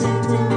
คิด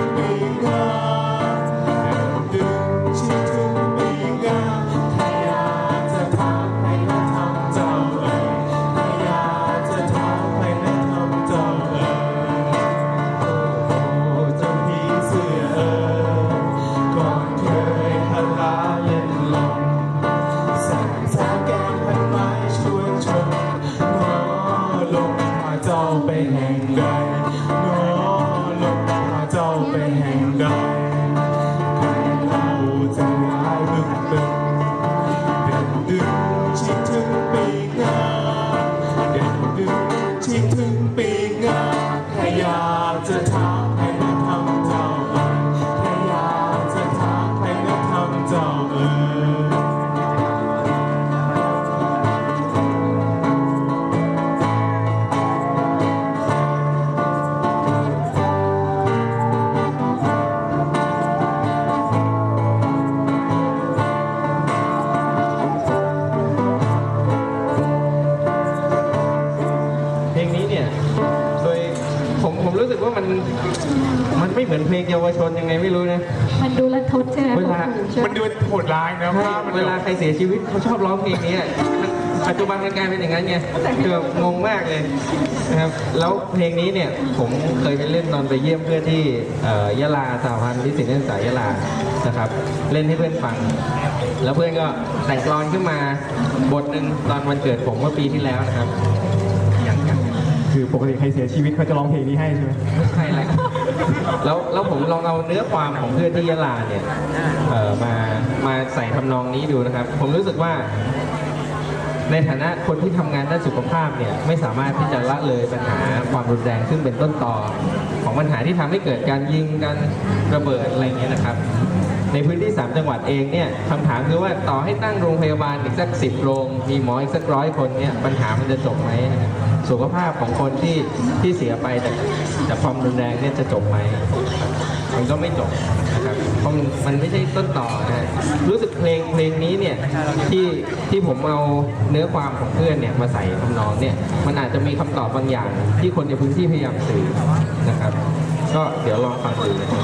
โหดร้ายนะเพราะว่ามันเวลาใครเสียชีวิตเขาชอบร้องเพลงนี้อะปัจจุบันมันกลายเป็นอย่างนั้นไงคือแบบงงมากเลยนะครับ แล้วเพลงนี้เนี่ยผมเคยไปเล่นตอนไปเยี่ยมเพื่อนที่เอ่อยะลาสหพันธ์วิสิตนักศึกษายะลานะครับ เล่นให้เพื่อนฟัง แล้วเพื่อนก็แต่งกลอนขึ้นมาบทหนึ่งตอนวันเกิดผมเมื่อปีที่แล้วนะครับ คือปกติใครเสียชีวิตเขาจะร้องเพลงนี้ให้ใช่ไหมใช่แล้ว แล้วแล้วผมลองเอาเนื้อความของเพื่อนที่ยะลาเนี่ยเอ่อมามาใส่ทำนองนี้ดูนะครับ ผมรู้สึกว่าในฐานะคนที่ทำงานด้านสุขภาพเนี่ยไม่สามารถที่จะละเลยปัญหาความรุนแรงซึ่งเป็นต้นตอของปัญหาที่ทำให้เกิดการยิงการระเบิดอะไรเงี้ยนะครับ ในพื้นที่ 3 จังหวัดเองเนี่ยคำถามคือว่าต่อให้ตั้งโรงพยาบาลอีกสักสิบโรงมีหมออีกสักร้อยคนเนี่ยปัญหามันจะจบไหมนะครับ สุขภาพของคนที่ที่เสียไปจากจากความรุนแรงเนี่ยจะจบไหมมันก็ไม่จบนะครับเพราะมันมันไม่ใช่ต้นต่อนะฮะรู้สึกเพลงเพลงนี้เนี่ยที่ที่ผมเอาเนื้อความของเพื่อนเนี่ยมาใส่ทำนองเนี่ยมันอาจจะมีคำตอบบางอย่างที่คนในพื้นที่พยายามสื่อนะครับ ก็เดี๋ยวลองฟังดูนะครับ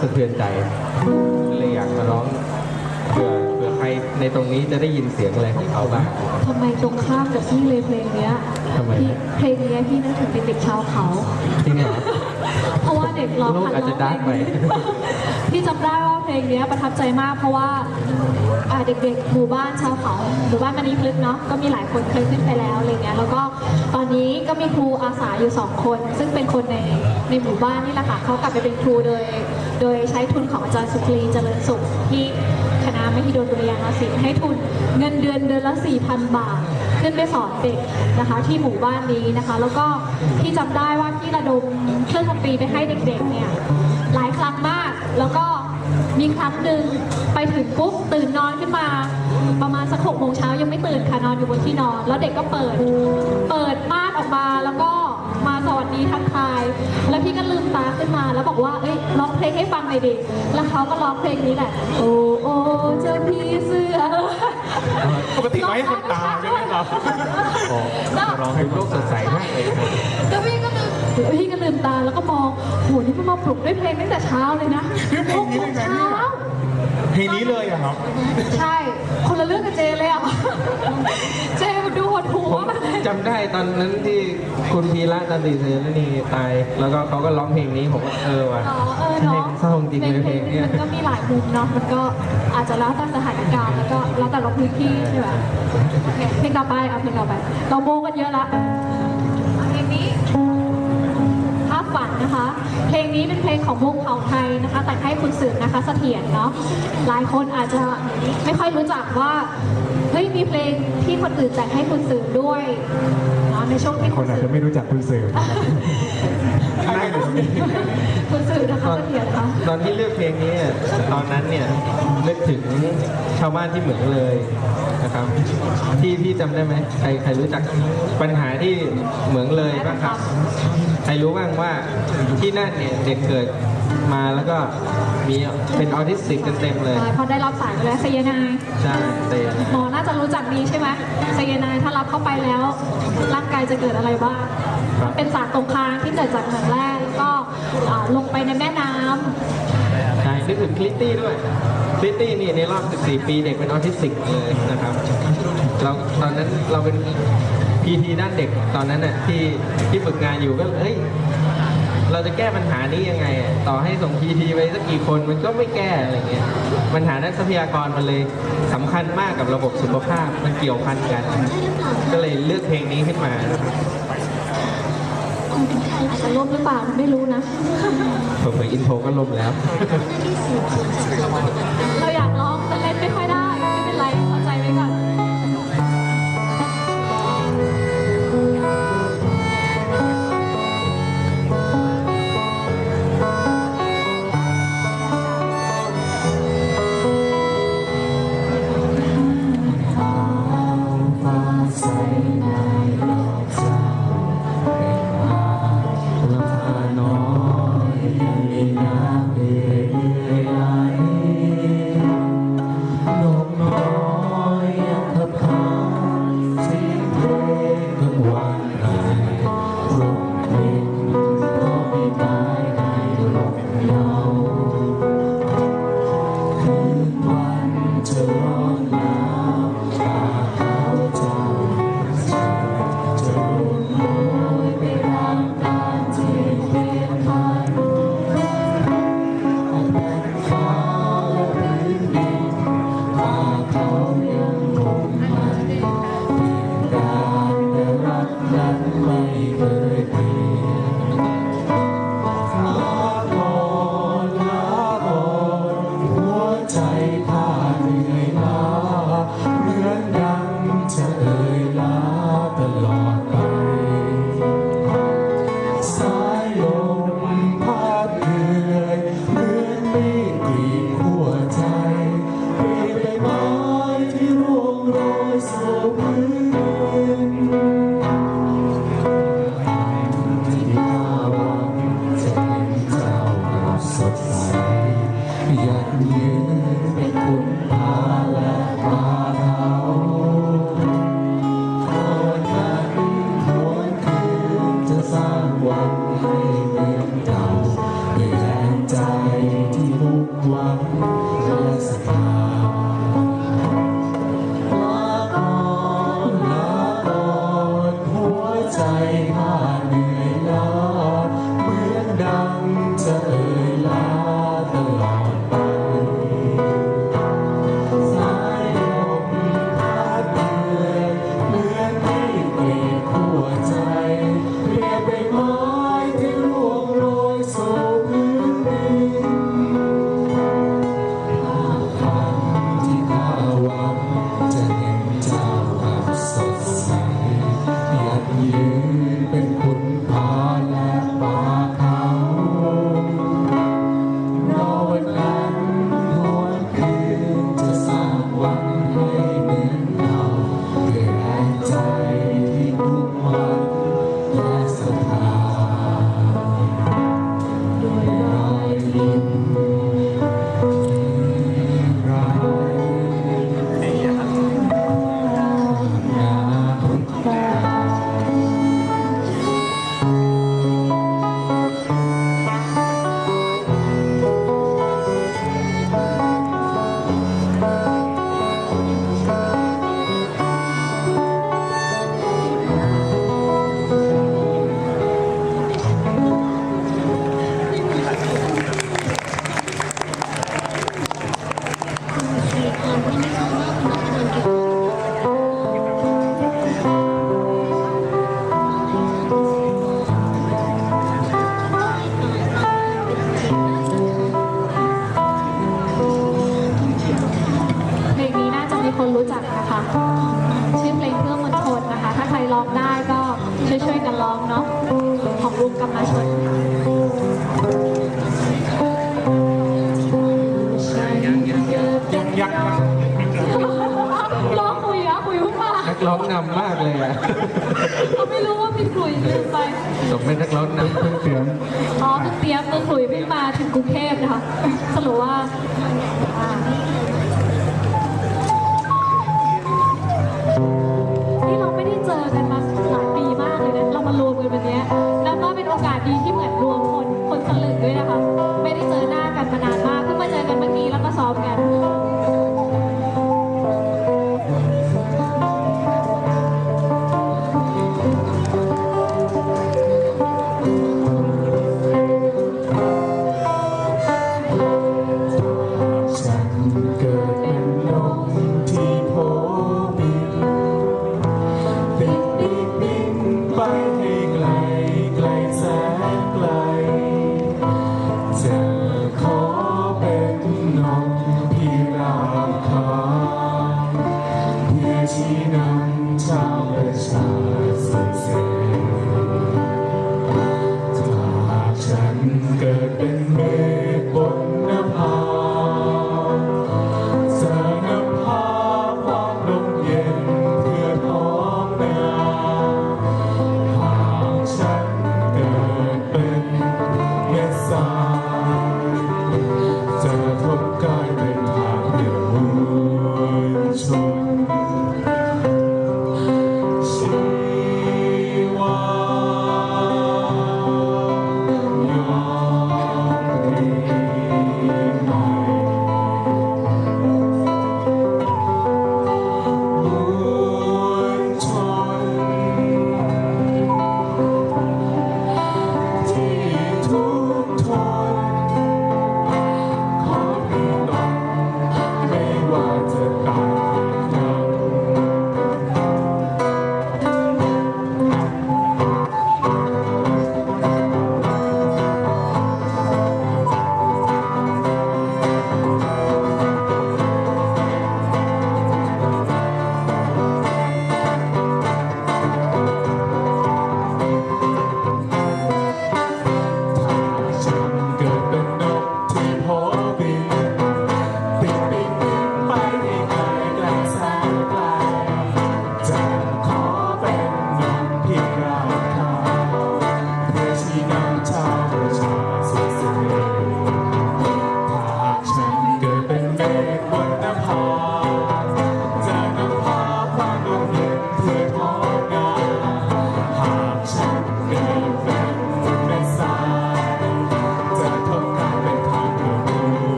สะเทือนใจเลยอยากมาร้องเผื่อเผื่อใครในตรงนี้จะได้ยินเสียงอะไรของเขาบ้าง ทำไมตรงข้ามกับพี่เลยเพลงเนี้ยทำไม พี่เพลงเนี้ยพี่นึกถึงเป็นเด็กชาวเขา จริงเหรอ เพราะว่าเด็กร้องโลกอาจจะดาร์กไปพี่จำได้ว่าเพลงเนี้ยประทับใจมาก เพราะว่าอ่าเด็กๆหมู่บ้านชาวเขาหมู่บ้านมันนี้พลึกเนาะก็มีหลายคนเคยขึ้นไปแล้วอะไรเงี้ยแล้วก็ตอนนี้ก็มีครูอาสาอยู่สองคน ซึ่งเป็นคนในในหมู่บ้านนี่แหละค่ะเขากลับไปเป็นครูโดย โดยใช้ทุนของอาจารย์สุครีเจริญสุขที่คณะมหิดลดุริยางคศิลป์ให้ทุนเงินเดือนเดือนละ 4,000 บาท ขึ้นไปสอนเด็กนะคะ ที่หมู่บ้านนี้นะคะ แล้วก็พี่จำได้ว่าพี่ระดมเครื่องดนตรีไปให้เด็กๆเนี่ยหลายครั้งมากแล้วก็มีครั้งหนึ่งไปถึงปุ๊บตื่นนอนขึ้นมา ประมาณสักหกโมงเช้ายังไม่ตื่นค่ะนอนอยู่บนที่นอน แล้วเด็กก็เปิด เปิดม่านออกมาแล้วก็ สวัสดีทักทาย แล้วพี่ก็ลืมตาขึ้นมาแล้วบอกว่าเอ้ยร้องเพลงให้ฟังหน่อยดิแล้วเขาก็ร้องเพลงนี้แหละโอ้โอ้เจ้าพี่เสื้อปกติไว้ให้คนตาใช่ไหมครับอ๋อร้องให้โลกสดใสมากเลยครับแล้วพี่ก็ลืมพี่ก็ลืมตาแล้วก็มองโหนี่มันมาปลุกด้วยเพลงตั้งแต่เช้าเลยนะเรื่องเพลงนี้เลยนะเนี่ยเช้าเพลงนี้เลยอะครับ ใช่ คนละเรื่องกับเจเลยอะเจมันดูหดหูผมมากเลย จำได้ตอนนั้นที่คุณพีระตันติเซรนีตาย แล้วก็เขาก็ร้องเพลงนี้ผมก็เออว่ะอ๋อเออเพลเนาะงเศร้าจริงเลยเพลงเนี้ย มันก็มีหลายมุมเนาะ มันก็อาจจะแล้วแต่สถานการณ์แล้วก็แล้วแต่ละพื้นที่ใช่ไหมโอเคเพลงต่อไปเอาเพลงต่อไป เราโมกันเยอะละเอาเพลงนี้ภาพฝันนะคะ เพลงนี้เป็นเพลงของวงเผ่าไทยนะคะ แต่งให้คุณสืบนะคะเสถียรเนาะ หลายคนอาจจะไม่ค่อยรู้จักว่า เฮ้ยมีเพลงที่คนอื่นแต่งให้คุณสืบด้วยเนาะในช่วงที่คคุนณอาจสืจะบไม่รู้จักคุณเสริมนั่งอยู่ตรงนี้คุณสืบนะคะเสถียรคะตอนที่เลือกเพลงนี้เนี่ยตอนนั้นเนี่ยนึกถึงชาวบ้านที่เหมืองเลยนะครับที่พี่จำได้ไหมใครใครรู้จักปัญหาที่เหมืองเลยบ้างครับ ใครรู้บ้างว่าที่นั่นเนี่ยเด็กเกิดมาแล้วก็ มีเป็นออทิสติกกันเต็มเลยใช่พอได้รับสายไปแล้วไซยาไนายใช่เตะนะหมอน่าจะรู้จักดีใช่ไหมไซยาไนายถ้ารับเข้าไปแล้ว ร่างกายจะเกิดอะไรบ้างครับเป็นสารตรงค้างที่เกิดจากเหมืองแร่แล้วก็อ่าลงไปในแม่น้ำใช่นึกถึงคลิตตี้ด้วยคลิตตี้นี่ในรอบ 14 ปีเด็กเป็นออทิสติกเลยนะครับเราตอนนั้นเราเป็นพีทีด้านเด็กตอนนั้นน่ะที่ที่ฝึกงานอยู่ก็เฮ้ย เราจะแก้ปัญหานี้ยังไงอะต่อให้ส่งพีทีไปสักกี่คนมันก็ไม่แก้อะไรเงี้ยปัญหาด้านทรัพยากรมันเลยสำคัญมากกับระบบสุขภาพมันเกี่ยวพันกัน ก็เลยเลือกเพลงนี้ขึ้นมานะครับอาจจะล่มหรือเปล่าไม่รู้นะเผื่อๆอินโทรก็ล่มแล้ว ก็ชื่อเพลงเพื่อมวลชนนะคะ ถ้าใครร้องได้ก็ช่วยๆกันร้องเนาะของวงกำลังชนยังยังร้องคุยอะคุยพูดมานักร้องนำมากเลยอะเขาไม่รู้ว่าพี่คุยลืมไปตกเป็นนักร้องนำเพิ่งเตรียมอ๋อเพิ่งเตรียมเพิ่งคุยเพิ่งมาถึงกรุงเทพนะคะสรุปว่า เราไม่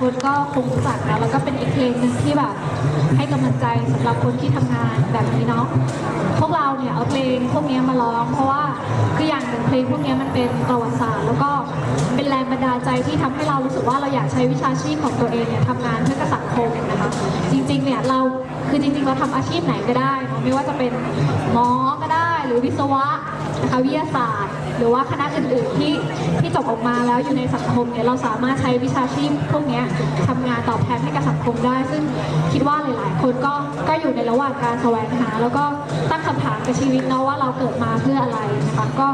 คนก็คงรู้จักนะแล้วก็เป็นอีกเพลงหนึ่งที่แบบให้กำลังใจสำหรับคนที่ทำงานแบบนี้เนาะพวกเราเนี่ยเอาเพลงพวกนี้มาร้อง เพราะว่าคืออย่างหนึ่งเพลงพวกนี้มันเป็นประวัติศาสตร์แล้วก็เป็นแรงบันดาลใจที่ทำให้เรารู้สึกว่าเราอยากใช้วิชาชีพของตัวเองเนี่ยทำงานเพื่อกสังคมนะคะจริงๆเนี่ยเราคือจริงๆเราทำอาชีพไหนก็ได้ ไม่ว่าจะเป็นหมอก็ได้ หรือวิศวะนะคะวิทยาศาสตร์ หรือว่าคณะอื่นๆที่ที่จบออกมาแล้วอยู่ในสังคมเนี่ยเราสามารถใช้วิชาชีพพวกนี้ยทำงานตอบแทนให้กับสังคมได้ ซึ่งคิดว่าหลายๆ คนก็ก็อยู่ในระหว่างการแสวงหา แล้วก็ตั้งคำถามกับชีวิตเนาะว่าเราเกิดมาเพื่ออะไรนะคะก็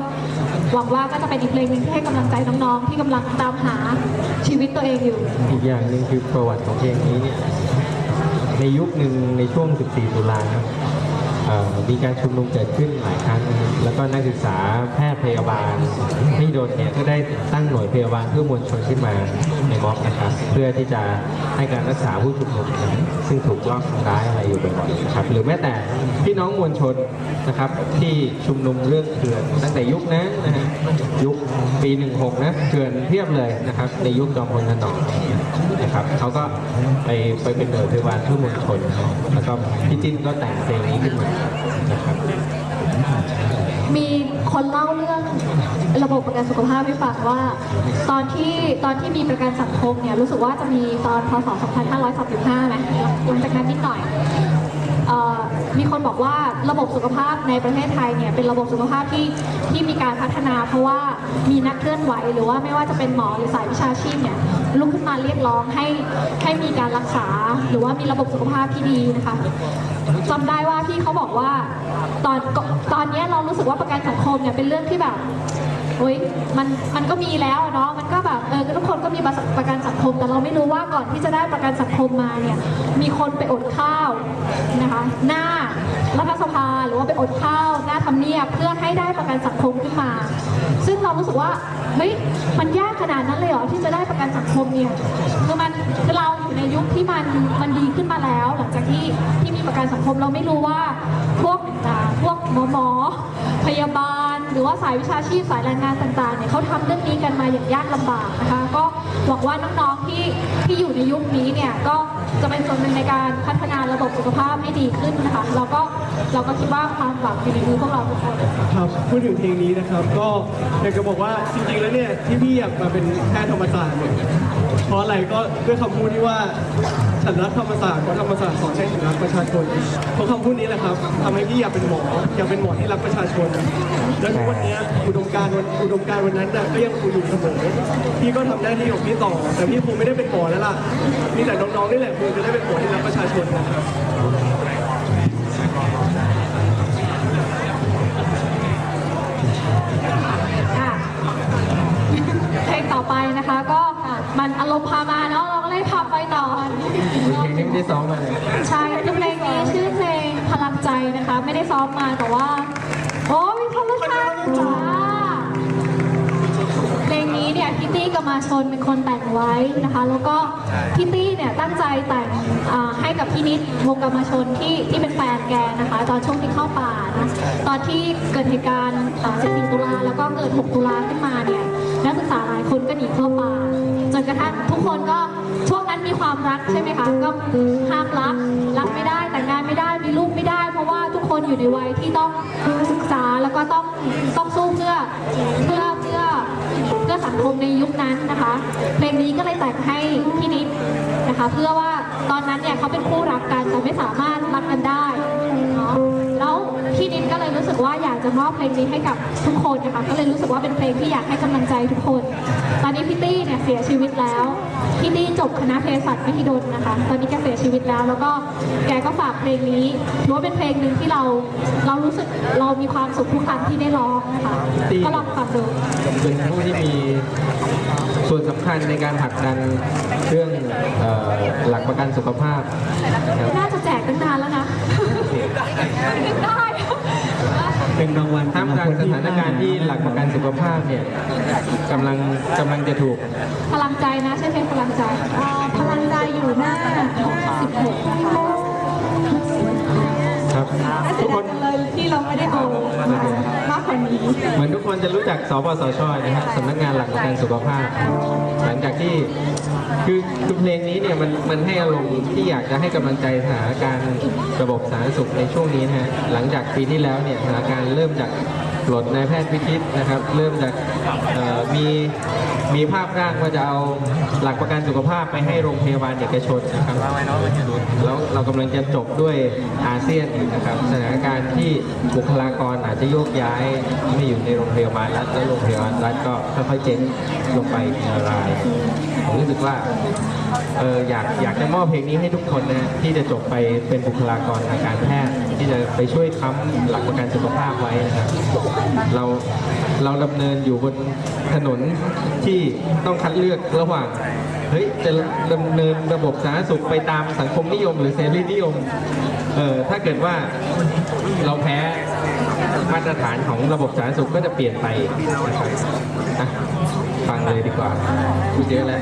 หวังว่าก็จะเป็นอีกเพลงหนึ่งที่ให้กำลังใจน้องๆ ที่กำลังตามหาชีวิตตัวเองอยู่ อีกอย่างหนึ่งคือประวัติของเพลงนี้เนี่ยในยุคหนึ่งในช่วง 14 ตุลาครับ มีการชุมนุมเกิดขึ้นหลายครั้ง แล้วก็นักศึกษาแพทย์พยาบาลที่โดนเนี่ยก็ได้ตั้งหน่วยพยาบาลเพื่อมวลชนขึ้นมาในม็อบนะครับ เพื่อที่จะให้การรักษาผู้ชุมนุมซึ่งถูกลอบทำร้ายอะไรอยู่บ่อยๆนะครับหรือแม้แต่พี่น้องมวลชนนะครับที่ชุมนุมเรื่องเขื่อนตั้งแต่ยุคนั้นนะฮะยุคปี16นะเขื่อนเทียบเลยนะครับในยุคจอมพลถนอมนะครับเขาก็ไปไปเป็นหน่วยพยาบาลเพื่อมวลชนแล้วก็พี่จิ้นก็แต่งเพลงนี้ขึ้นมานะครับมีคนเล่าเรื่องระบบประกันสุขภาพให้ฟังว่า ตอนที่ตอนที่มีประกันสังคมเนี่ยรู้สึกว่าจะมีตอนพศ 2535ไหมหลังจากนั้นนิดหน่อย มีคนบอกว่าระบบสุขภาพในประเทศไทยเนี่ยเป็นระบบสุขภาพที่ที่มีการพัฒนา เพราะว่ามีนักเคลื่อนไหว หรือว่าไม่ว่าจะเป็นหมอหรือสายวิชาชีพเนี่ยลุกขึ้นมาเรียกร้องให้ให้มีการรักษา หรือว่ามีระบบสุขภาพที่ดีนะคะจำได้ว่าพี่เขาบอกว่าตอนตอนนี้เรารู้สึกว่าประกันสังคมเนี่ยเป็นเรื่องที่แบบ อ๊ยมันมันก็มีแล้วเนาะมันก็แบบเออทุกคนก็มีประกันสังคม แต่เราไม่รู้ว่าก่อนที่จะได้ประกันสังคมมาเนี่ยมีคนไปอดข้าวนะคะหน้ารัฐสภาหรือว่าไปอดข้าวหน้าทำเนียบเพื่อให้ได้ประกันสังคมขึ้นมา ซึ่งเรารู้สึกว่าเฮ้ยมันยากขนาดนั้นเลยเหรอที่จะได้ประกันสังคมเนี่ยคือมันคือเราอยู่ในยุคที่มันมันดีขึ้นมาแล้ว หลังจากที่ที่มีประกันสังคมเราไม่รู้ว่าพวกอ่าพวกหมอหมอพยาบาล รือว่าสายวิชาชีพสายแรงงานต่างๆเนี่ยเขาทำเรื่องนี้กันมาอย่างยากลำบากนะคะ ก็หวังว่าน้องๆที่ที่อยู่ในยุคนี้เนี่ยก็จะเป็นส่วนหนึ่งในการพัฒนาระบบสุขภาพให้ดีขึ้นนะคะเราก็เราก็คิดว่าความหวังอยู่ในมือพวกเราทุกคนครับพูดถึงเพลงนี้นะครับ ก็อยากจะบอกว่าจริงๆแล้วเนี่ยที่พี่อยากมาเป็นแพทย์ธรรมศาสตร์เนี่ย เพราะอะไรก็ด้วยคำพูดที่ว่าฉันรักธรรมศาสตร์เพราะธรรมศาสตร์สอนให้ฉันรักประชาชนเพราะคำพูดนี้แหละครับทำให้พี่อยากเป็นหมออยากเป็นหมอที่รักประชาชน และทุกวันนี้อุดมการณ์วันอุดมการณ์วันนั้นน่ะก็ยังคงอยู่เสมอพี่ก็ทำหน้าที่ของพี่ต่อ แต่พี่คงไม่ได้เป็นหมอแล้วล่ะมีแต่น้องๆนี่แหละคงจะได้เป็นหมอ เพลงนี้ไม่ได้ซ้อมมาเลยใช่คือเพลงนี้ชื่อเพลงพลังใจนะคะ ไม่ได้ซ้อมมาแต่ว่า โอ้มีพลังใจจ้าเพลงนี้เนี่ยพี่ตี้กับมาชนเป็นคนแต่งไว้นะคะ แล้วก็พี่ตี้เนี่ยตั้งใจแต่งอ่าให้กับพี่นิดวงกรรมชนที่ที่เป็นแฟนแกนะคะ ตอนช่วงที่เข้าป่านะตอนที่เกิดเหตุการณ์อ่า14ตุลาแล้วก็เกิด 6 ตุลาขึ้นมาเนี่ยนักศึกษาหลายคนก็หนีเข้าป่าจนกระทั่งทุกคนก็ ความรักใช่ไหมคะก็ห้ามรักรักไม่ได้แต่งงานไม่ได้มีลูกไม่ได้ เพราะว่าทุกคนอยู่ในวัยที่ต้องศึกษาแล้วก็ต้องต้องสู้เพื่อเพื่อเพื่อเพื่อสังคมในยุคนั้นนะคะเพลงนี้ก็เลยแต่งให้พี่นิดนะคะ เพื่อว่าตอนนั้นเนี่ยเขาเป็นคู่รักกันแต่ไม่สามารถรักกันได้ ก็เลยรู้สึกว่าอยากจะมอบเพลงนี้ให้กับทุกคนนะคะก็เลยรู้สึกว่าเป็นเพลงที่อยากให้กำลังใจทุกคน ตอนนี้พี่ตี้เนี่ยเสียชีวิตแล้วพี่ตี้จบคณะเภสัชมหิดลนะคะ ตอนนี้แกเสียชีวิตแล้ว แล้วก็แกก็ฝากเพลงนี้ถือว่าเป็นเพลงหนึ่งที่เราเรารู้สึกเรามีความสุขทุกครั้งที่ได้ร้องนะคะก็ลองฟังดูเป็นผู้ที่มีส่วนสำคัญในการผลักดันเรื่องเอ่อหลักประกันสุขภาพนะครับน่าจะแจกตั้งนานแล้วนะนึกได้ เป็นรางวัลท่ามกลางสถานการณ์ที่หลักประกันสุขภาพเนี่ยกำลังกำลังจะถูก พลังใจนะใช่เพลงพลังใจอ่าพลังใจอยู่หน้า 56นะคะครับทุกคนเลยที่เราไม่ได้เอามากกว่านี้ เหมือนทุกคนจะรู้จักสปสชนะครับสำนักงานหลักประกันสุขภาพ หลังจากที่คือคือเพลงนี้เนี่ยมันมันให้อารมณ์ที่อยากจะให้กำลังใจสถานการณ์ระบบสาธารณสุขในช่วงนี้นะฮะหลังจากปีที่แล้วเนี่ยสถานการณ์เริ่มจาก ปลดนายแพทย์วิทิตนะครับ เริ่มจากมีมีภาพร่างว่าจะเอาหลักประกันสุขภาพไปให้โรงพยาบาลเอกชนนะครับแล้วเรากำลังจะจบด้วยอาเซียนนะครับสถานการณ์ที่บุคลากรอาจจะโยกย้ายไม่อยู่ในโรงพยาบาลรัฐแล้วโรงพยาบาลรัฐก็ค่อยๆเจ๊งลงไปทีละรายผมรู้สึกว่าเอออยากอยากจะมอบเพลงนี้ให้ทุกคนนะที่จะจบไปเป็นบุคลากรทางการแพทย์ที่จะไปช่วยค้ำหลักประกันสุขภาพไว้นะครับเราเราดำเนินอยู่บนถนนที่ต้องคัดเลือกระหว่างเฮ้ยจะดำเนินระบบสาธารณสุขไปตามสังคมนิยม หรือเสรีนิยมเออถ้าเกิดว่าเราแพ้มาตรฐานของระบบสาธารณสุขก็จะเปลี่ยนไปนะครับฟังเลยดีกว่าพูดเยอะแล้ว